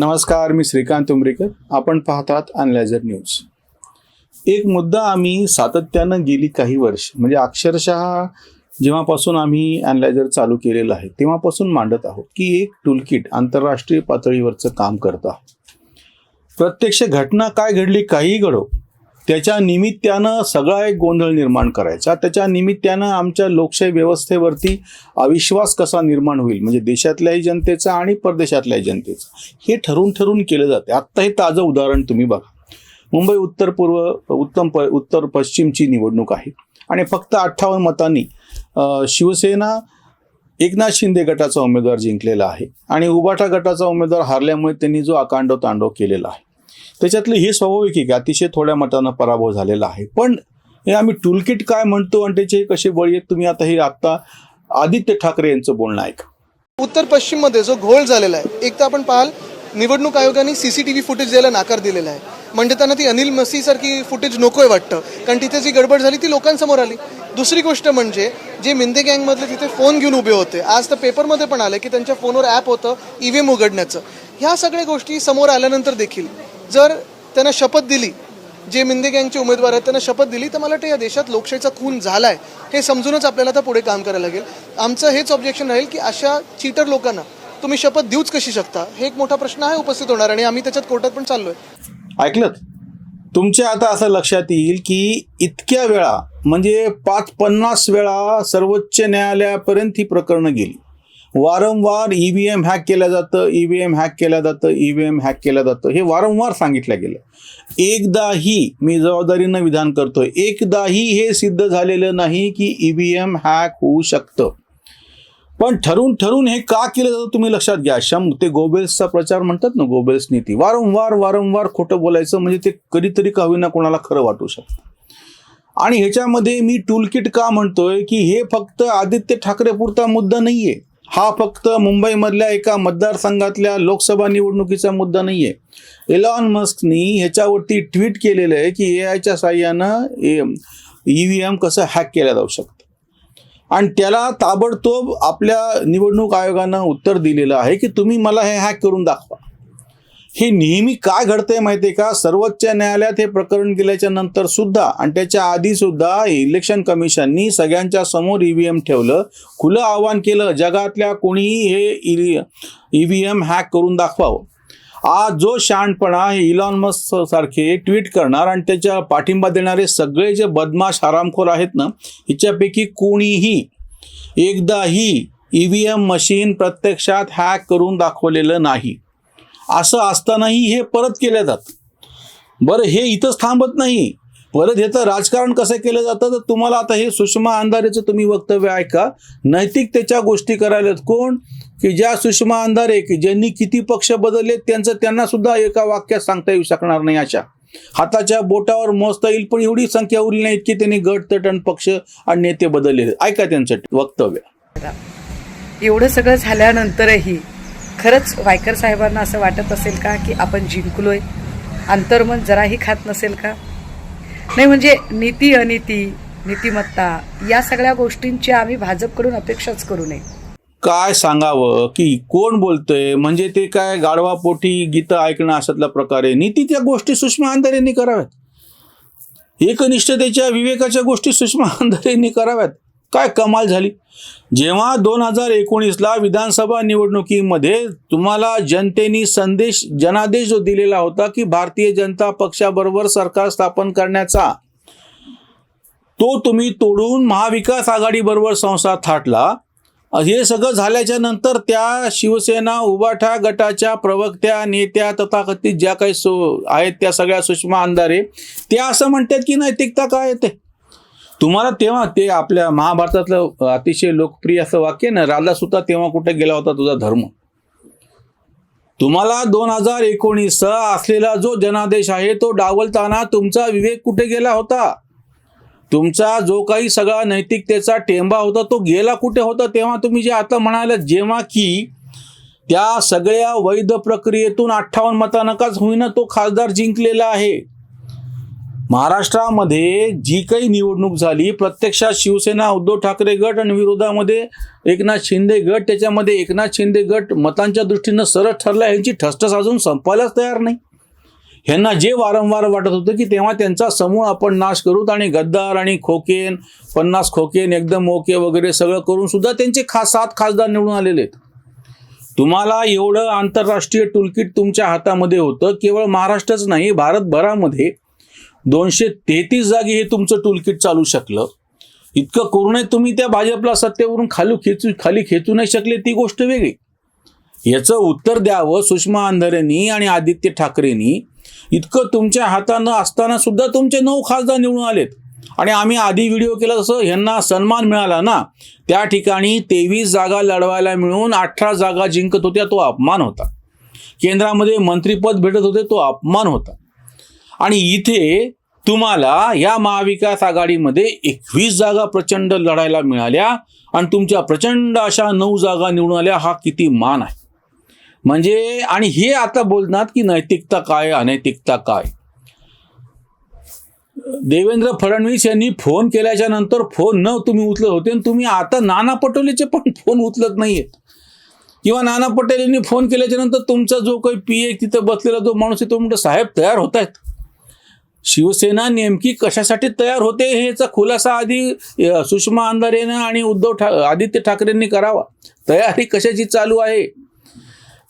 नमस्कार मी श्रीकांत उमरीकर. आपण पाहतात अनलायझर न्यूज. एक मुद्दा आम्ही सातत्यानं गेली काही वर्ष म्हणजे अक्षरशः जेव्हापासून आम्ही अनलायझर चालू केलेलं आहे तेव्हापासून मांडत आहोत की एक टूलकिट आंतरराष्ट्रीय पातळीवरचं काम करत आहोत. प्रत्यक्ष घटना काय घडली काहीही घडो त्याच्या निमित्तानं सगळा एक गोंधळ निर्माण करायचा. त्याच्या निमित्तानं आमच्या लोकशाही व्यवस्थेवरती अविश्वास कसा निर्माण होईल? म्हणजे देशातल्याही जनतेचा आणि परदेशातल्याही जनतेचा. हे ठरून ठरून केलं जाते. आत्ता हे ताजं उदाहरण तुम्ही बघा. मुंबई उत्तर पूर्व उत्तम प उत्तर पश्चिमची निवडणूक आहे. आणि फक्त अठ्ठावन्न मतांनी शिवसेना एकनाथ शिंदे गटाचा उमेदवार जिंकलेला आहे. आणि उबाटा गटाचा उमेदवार हारल्यामुळे त्यांनी जो आकांडो तांडव केलेला आहे. त्याच्यातलं हे स्वाभाविक आहे की अतिशय थोड्या मतानं पराभव झालेला आहे. पण हे आम्ही टूलकिट काय म्हणतो आणि त्याचे कसे बळी आहेत तुम्ही आता हे आत्ता आदित्य ठाकरे यांचं बोलणं ऐका. उत्तर पश्चिममध्ये जो घोळ झालेला आहे एक तर आपण पाहाल निवडणूक आयोगाने C C T V footage द्यायला नाकार दिलेला आहे. म्हणजे त्यांना ती अनिल मसीसारखी फुटेज नकोय वाटतं कारण तिथे जी गडबड झाली ती लोकांसमोर आली. दुसरी गोष्ट म्हणजे जे मिंदे गँगमधले तिथे फोन घेऊन उभे होते आज तर पेपरमध्ये पण आलं की त्यांच्या फोनवर ॲप होतं ई व्ही एम उघडण्याचं. ह्या सगळ्या गोष्टी समोर आल्यानंतर देखील जर त्यांना शपथ दिली जे मिंदे गँगचे उमेदवार आहेत त्यांना शपथ दिली तर मला वाटतं या देशात लोकशाहीचा खून झाला आहे हे समजूनच आपल्याला आता पुढे काम करायला लागेल. आमचं हेच ऑब्जेक्शन राहील की अशा चीटर लोकांना तुम्ही शपथ देऊच कशी शकता? हे एक मोठा प्रश्न आहे उपस्थित होणार आणि आम्ही त्याच्यात कोर्टात पण चाललोय. ऐकलं तुमच्या आता असं लक्षात येईल की इतक्या वेळा म्हणजे पाच पन्नास वेळा सर्वोच्च न्यायालयापर्यंत ही प्रकरणं गेली. वारंवार ईव्हीएम एम हॅक केलं जातं ई व्ही एम हॅक केलं जातं ई एम हॅक केलं जातं. हे वारंवार सांगितलं गेलं. एकदाही मी जबाबदारीनं विधान करतोय. एकदाही हे सिद्ध झालेलं नाही की ई व्ही एम हॅक होऊ शकतं. पण ठरून ठरून हे का केलं जातं तुम्ही लक्षात घ्या. शम ते गोबेल्सचा प्रचार म्हणतात ना गोबेल्स नीती. वारंवार वारंवार खोटं बोलायचं म्हणजे ते कधीतरी का होईना कोणाला खरं वाटू शकतं. आणि ह्याच्यामध्ये मी टूलकिट का म्हणतोय की हे फक्त आदित्य ठाकरे पुरता मुद्दा नाहीये. हा फक्त मुंबईमधल्या एका मतदारसंघातल्या लोकसभा निवडणुकीचा मुद्दा नाही आहे एलॉन मस्कनी ह्याच्यावरती ट्विट केलेलं आहे की ए आयच्या साह्यानं ई व्ही एम कसं हॅक केलं जाऊ शकतं. आणि त्याला ताबडतोब आपल्या निवडणूक आयोगानं उत्तर दिलेलं आहे की तुम्ही मला हे हॅक करून दाखवा. हे नेहमी काय घडतंय माहितीये का? सर्वोच्च न्यायालयात हे प्रकरण गेल्याच्यानंतर सुद्धा आणि त्याच्या आधी सुद्धा इलेक्शन कमिशननी सगळ्यांच्या समोर ईव्हीएम ठेवलं. खुलं आव्हान केलं. जगातल्या कोणीही हे ईव्हीएम हॅक करून दाखवावं. आज जो शहाणपणा हे इलॉन मस्क सारखे ट्विट करणार आणि त्याच्या पाठिंबा देणारे सगळे जे बदमाश हरामखोर आहेत ना हिच्यापैकी कोणीही एकदाही ई व्ही एम मशीन प्रत्यक्षात हॅक करून दाखवलेलं नाही. असं असतानाही हे परत केल्या जात. बरं हे इथंच थांबत नाही. परत ह्याचं राजकारण कसं केलं जातं? तर तुम्हाला आता हे सुषमा अंधारेचं तुम्ही वक्तव्य ऐका. नैतिकतेच्या गोष्टी करायला कोण? की ज्या सुषमा अंधारे की ज्यांनी किती पक्ष बदलले त्यांचं त्यांना सुद्धा एका वाक्यात सांगता येऊ शकणार नाही अशा. हाताच्या बोटावर मोजता येईल पण एवढी संख्या उरली नाही की त्यांनी गट तटन पक्ष आणि नेते बदलले ऐका त्यांचं वक्तव्य. एवढं सगळं झाल्यानंतरही खरंच वायकर साहेबांना असं वाटत असेल का की आपण जिंकलोय? अंतर्मन जराही खात नसेल का? नाही म्हणजे नीती अनिती नीतिमत्ता या सगळ्या गोष्टींची आम्ही भाजपकडून अपेक्षाच करू नये. काय सांगावं? की कोण बोलतंय? म्हणजे ते काय गाढवापोटी गीतं ऐकणं अशातला प्रकारे नीती त्या गोष्टी सुषमा अंधारेंनी कराव्यात. एकनिष्ठतेच्या विवेकाच्या गोष्टी सुषमा अंधारेंनी कराव्यात. काय कमाल झाली. जेव्हा दोन हजार एकोणीसला विधानसभा निवडणुकीमध्ये तुम्हाला जनतेने संदेश जनादेश जो दिलेला होता की भारतीय जनता पक्षाबरोबर सरकार स्थापन करण्याचा तो तुम्ही तोडून महाविकास आघाडीबरोबर संसार थाटला. हे सगळं झाल्याच्यानंतर त्या शिवसेना उबाठा गटाच्या प्रवक्त्या नेत्या तथाकथित ज्या काही सो आहेत त्या सगळ्या सुषमा अंधारे त्या असं म्हणतात की नैतिकता काय येते तुम्हाला तेव्हा ते आपल्या महाभारतातलं अतिशय लोकप्रिय असं वाक्य ना राजा सुद्धा तेव्हा कुठे गेला होता तुझा धर्म? तुम्हाला दोन हजार एकोणीस असलेला जो जनादेश आहे तो डावलताना तुमचा विवेक कुठे गेला होता? तुमचा जो काही सगळा नैतिकतेचा टेंबा होता तो गेला कुठे होता? तेव्हा तुम्ही जे आता म्हणाला जेव्हा की त्या सगळ्या वैध प्रक्रियेतून अठ्ठावन्न मतानकाच होईना तो खासदार जिंकलेला आहे. महाराष्ट्रामध्ये जी काही निवडणूक झाली प्रत्यक्षात शिवसेना उद्धव ठाकरे गट आणि विरोधामध्ये एकनाथ शिंदे गट त्याच्यामध्ये एकनाथ शिंदे गट मतांच्या दृष्टीनं सरळ ठरला यांची ठसठस अजून संपायलाच तयार नाही. ह्यांना जे वारंवार वाटत होतं की तेव्हा त्यांचा समूळ आपण नाश करूत आणि गद्दार आणि खोकेन पन्नास खोकेन एकदम ओके वगैरे सगळं करून सुद्धा त्यांचे खास सात खासदार निवडून आलेले आहेत. तुम्हाला एवढं आंतरराष्ट्रीय टूलकिट तुमच्या हातामध्ये होतं केवळ महाराष्ट्रच नाही भारतभरामध्ये दोनशे तेहतीस जागी हे तुमचं टूलकिट चालू शकलं. इतकं करूनही तुम्ही त्या भाजपला सत्तेवरून खालू खेचू खाली खेचू नाही शकले ती गोष्ट वेगळी. याचं उत्तर द्यावं सुषमा अंधारेंनी आणि आदित्य ठाकरेंनी. इतकं तुमच्या हातानं असताना सुद्धा तुमचे नऊ खासदार निवडून आलेत. आणि आम्ही आधी व्हिडिओ केला तसं ह्यांना सन्मान मिळाला ना त्या ठिकाणी तेवीस जागा लढवायला मिळून अठरा जागा जिंकत होत्या तो अपमान होता. केंद्रामध्ये मंत्रीपद भेटत होते तो अपमान होता. आणि इथे तुम्हाला या महाविकास आघाडीमध्ये एकवीस जागा प्रचंड लढायला मिळाल्या आणि तुमच्या प्रचंड अशा नऊ जागा निवडून आल्या हा किती मान आहे. म्हणजे आणि हे आता बोलणार की नैतिकता काय अनैतिकता काय? देवेंद्र फडणवीस यांनी फोन केल्याच्यानंतर फोन न तुम्ही उचलत होते आणि तुम्ही आता नाना पटोलेचे पण फोन उचलत नाहीयेत. किंवा नाना पटेल यांनी फोन केल्याच्यानंतर तुमचा जो काही पी ए तिथं बसलेला जो माणूस आहे तो म्हणतो साहेब तयार होत आहेत शिवसेना नेमकी कशासाठी तयार होते ह्याचा खुलासा आधी सुषमा अंधारेनं आणि उद्धव ठा आदित्य ठाकरेंनी करावा. तयारी कशाची चालू आहे?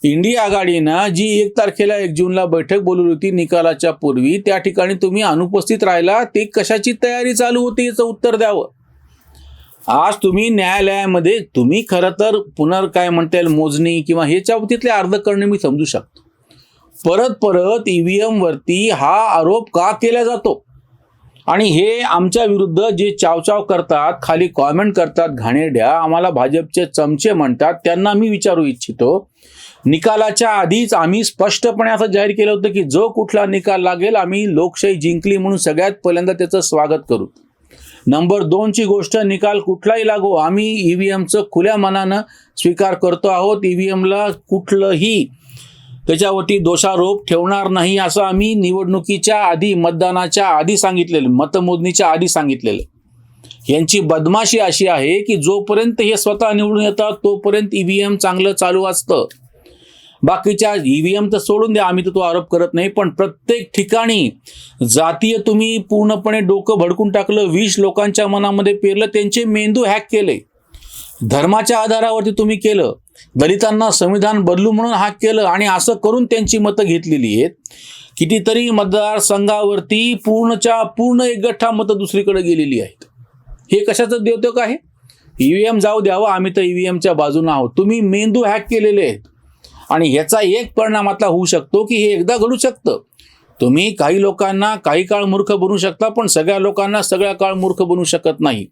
इंडिया आघाडीनं जी एक तारखेला एक जूनला बैठक बोलवली होती निकालाच्या पूर्वी त्या ठिकाणी तुम्ही अनुपस्थित राहिला ते कशाची तयारी चालू होती याचं उत्तर द्यावं? आज तुम्ही न्यायालयामध्ये तुम्ही खरं तर पुनर् काय म्हणता येईल मोजणी किंवा ह्याच्या बाबतीतले अर्ध करणे मी समजू शकतो. परत परत ईव्हीएम वरती हा आरोप का केला जातो? आणि हे आमच्या विरुद्ध जे चावचाव करतात खाली कॉमेंट करतात घाणेरड्या आम्हाला भाजपचे चमचे म्हणतात त्यांना मी विचारू इच्छितो. निकालाच्या आधीच आम्ही स्पष्टपणे असं जाहीर केलं होतं की जो कुठला निकाल लागेल आम्ही लोकशाही जिंकली म्हणून सगळ्यात पहिल्यांदा त्याचं स्वागत करू. नंबर दोनची गोष्ट निकाल कुठलाही लागो आम्ही ईव्हीएमचं खुल्या मनानं स्वीकार करतो आहोत. ईव्हीएमला कुठलंही त्याच्यावरती दोषारोप ठेवणार नाही असं आम्ही निवडणुकीच्या आधी मतदानाच्या आधी सांगितलेलं मतमोजणीच्या आधी सांगितलेलं. यांची बदमाशी अशी आहे की जोपर्यंत हे स्वतः निवडून येतात तोपर्यंत ईव्हीएम चांगलं चालू असतं. बाकीच्या ईव्हीएम तर सोडून द्या आम्ही तर तो आरोप करत नाही पण प्रत्येक ठिकाणी जातीय तुम्ही पूर्णपणे डोकं भडकून टाकलं वीस लोकांच्या मनामध्ये पेरलं त्यांचे मेंदू हॅक केले. धर्माच्या आधारावरती तुम्ही केलं. दलितांना संविधान बदलू म्हणून हाक केलं आणि असं करून त्यांची मतं घेतलेली आहेत. कितीतरी मतदारसंघावरती पूर्णच्या पूर्ण एक गठ्ठा मतं दुसरीकडे गेलेली आहेत. हे कशाचं द्योतक आहे? ईव्हीएम जाऊ द्यावं आम्ही तर ईव्हीएमच्या बाजूनं आहोत. तुम्ही मेंदू हॅक केलेले आहेत. आणि ह्याचा एक परिणाम आता होऊ शकतो की हे एकदा घडू शकतं. तुम्ही काही लोकांना काही काळ मूर्ख बनू शकता पण सगळ्या लोकांना सगळ्या काळ मूर्ख बनू शकत नाही.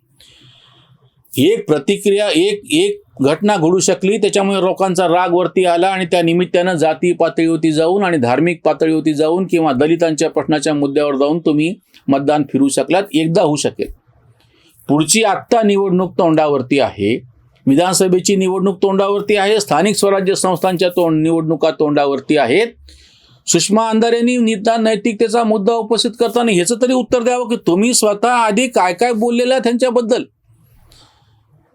एक प्रतिक्रिया एक एक घटना घडू शकली त्याच्यामुळे लोकांचा राग वरती आला आणि त्या निमित्तानं जाती पातळीवरती जाऊन आणि धार्मिक पातळीवरती जाऊन किंवा दलितांच्या प्रश्नाच्या मुद्द्यावर जाऊन तुम्ही मतदान फिरू शकलात. एकदा होऊ शकेल. पुढची आत्ता निवडणूक तोंडावरती आहे. विधानसभेची निवडणूक तोंडावरती आहे. स्थानिक स्वराज्य संस्थांच्या तोंड निवडणुका तोंडावरती आहेत. सुषमा अंधारेंनी निदान नैतिकतेचा मुद्दा उपस्थित करताना ह्याचं तरी उत्तर द्यावं की तुम्ही स्वतः आधी काय काय बोललेला त्यांच्याबद्दल?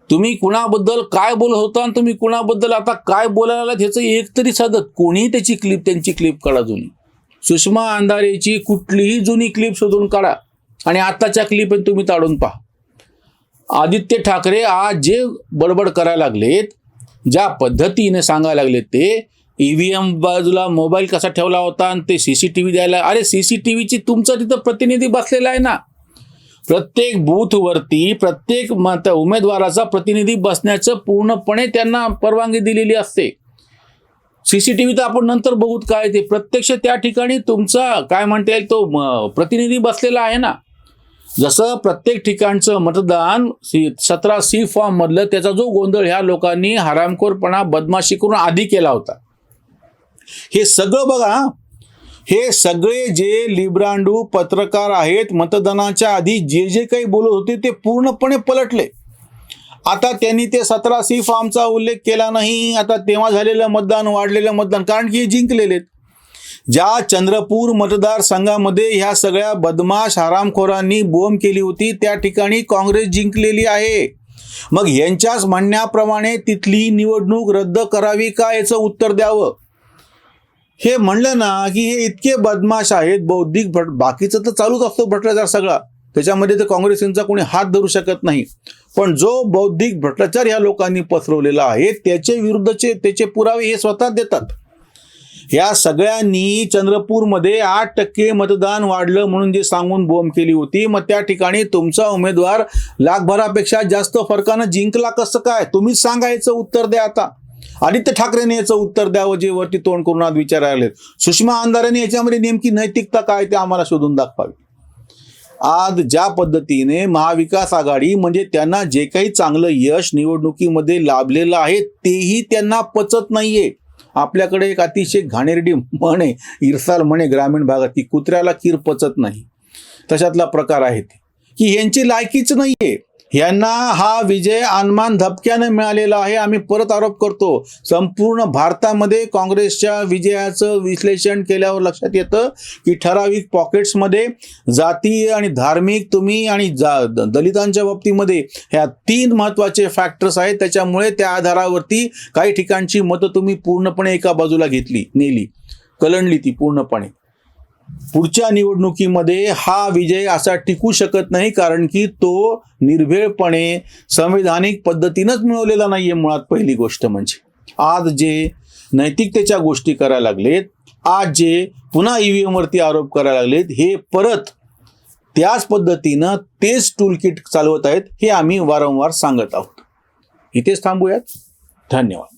तुम्ही कुणाबद्दल काय बोलत होता आणि तुम्ही कुणाबद्दल आता काय बोलायला ह्याचं एक तरी साधत कोणी त्याची क्लिप त्यांची क्लिप काढा जुनी. सुषमा अंधारेची कुठलीही जुनी क्लिप शोधून काढा आणि आत्ताच्या क्लिप तुम्ही ताडून पहा. आदित्य ठाकरे आज जे बडबड करायला लागलेत ज्या पद्धतीने सांगायला लागलेत ते ईव्हीएम बाजूला मोबाईल कसा ठेवला होता आणि ते सी सी टी व्ही द्यायला अरे सी सी टी व्हीची तुमचा तिथं प्रतिनिधी बसलेला आहे ना. प्रत्येक बूथवरती प्रत्येक मत उमेदवाराचा प्रतिनिधी बसण्याचं पूर्णपणे त्यांना परवानगी दिलेली असते. सी सी टी व्ही तर आपण नंतर बघूत काय ते. प्रत्यक्ष त्या ठिकाणी तुमचा काय म्हणता येईल तो प्रतिनिधी बसलेला आहे ना. जसं प्रत्येक ठिकाणचं मतदान सी सतरा सी फॉर्म मधलं त्याचा जो गोंधळ ह्या लोकांनी हरामखोरपणा बदमाशी करून आधी केला होता. हे सगळं बघा हे सगळे जे लिब्रांडू पत्रकार आहेत मतदानाच्या आधी जे जे काही बोलत होते ते पूर्णपणे पलटले. आता त्यांनी ते सतरा सी फॉर्मचा उल्लेख केला नाही. आता तेव्हा झालेलं मतदान वाढलेलं मतदान कारण की जिंकलेले आहेत. ज्या चंद्रपूर मतदारसंघामध्ये ह्या सगळ्या बदमाश हरामखोरांनी बोंब केली होती त्या ठिकाणी काँग्रेस जिंकलेली आहे. मग यांच्याच म्हणण्याप्रमाणे तिथली निवडणूक रद्द करावी का याचं उत्तर द्यावं? हे म्हणलं ना की हे इतके बदमाश आहेत बौद्धिक भट बाकीचं तर चालूच असतो भ्रष्टाचार सगळा. त्याच्यामध्ये तर काँग्रेसींचा कोणी हात धरू शकत नाही. पण जो बौद्धिक भ्रष्टाचार ह्या लोकांनी पसरवलेला आहे त्याचे विरुद्धचे त्याचे पुरावे हे स्वतः देतात. या सगळ्यांनी चंद्रपूरमध्ये आठ टक्के मतदान वाढलं म्हणून जे सांगून बोंब केली होती मग त्या ठिकाणी तुमचा उमेदवार लाखभरापेक्षा जास्त फरकानं जिंकला कसं काय? तुम्हीच सांगायचं उत्तर द्या आता. आदित्य ठाकरेने याचं उत्तर द्यावं जे वरती तोंड करून आज विचारायला सुषमा अंधारेने याच्यामध्ये नेमकी नैतिकता काय ते आम्हाला शोधून दाखवावी. आज ज्या पद्धतीने महाविकास आघाडी म्हणजे त्यांना जे काही चांगलं यश निवडणुकीमध्ये लाभलेलं आहे तेही त्यांना पचत नाहीये. आपल्याकडे एक अतिशय घाणेरडी म्हणे इरसाल म्हणे ग्रामीण भागात ती कुत्र्याला कीर पचत नाही. तशातला प्रकार आहे ते. की यांची लायकीच नाहीये. यांना हा विजय अनमान धपक्याने मिळालेला आहे. आम्ही परत आरोप करतो. संपूर्ण भारतामध्ये काँग्रेसच्या विजयाचं विश्लेषण केल्यावर लक्षात येतं की ठराविक पॉकेट्समध्ये जातीय आणि धार्मिक तुम्ही आणि जा द- दलितांच्या बाबतीमध्ये ह्या तीन महत्त्वाचे फॅक्टर्स आहेत. त्याच्यामुळे त्या आधारावरती काही ठिकाणची मतं तुम्ही पूर्णपणे एका बाजूला घेतली नेली कलंडली ती पूर्णपणे. पुढच्या निवडणुकीमध्ये हा विजय असा टिकू शकत नाही कारण की तो निर्भेळपणे संवैधानिक पद्धतीनंच मिळवलेला नाही आहे मुळात पहिली गोष्ट म्हणजे. आज जे नैतिकतेच्या गोष्टी करायला लागलेत आज जे पुन्हा ईव्हीएम एमवरती आरोप करायला लागलेत हे परत त्याच पद्धतीनं तेच टूल किट चालवत आहेत हे आम्ही वारंवार सांगत आहोत. इथेच थांबूयात. धन्यवाद.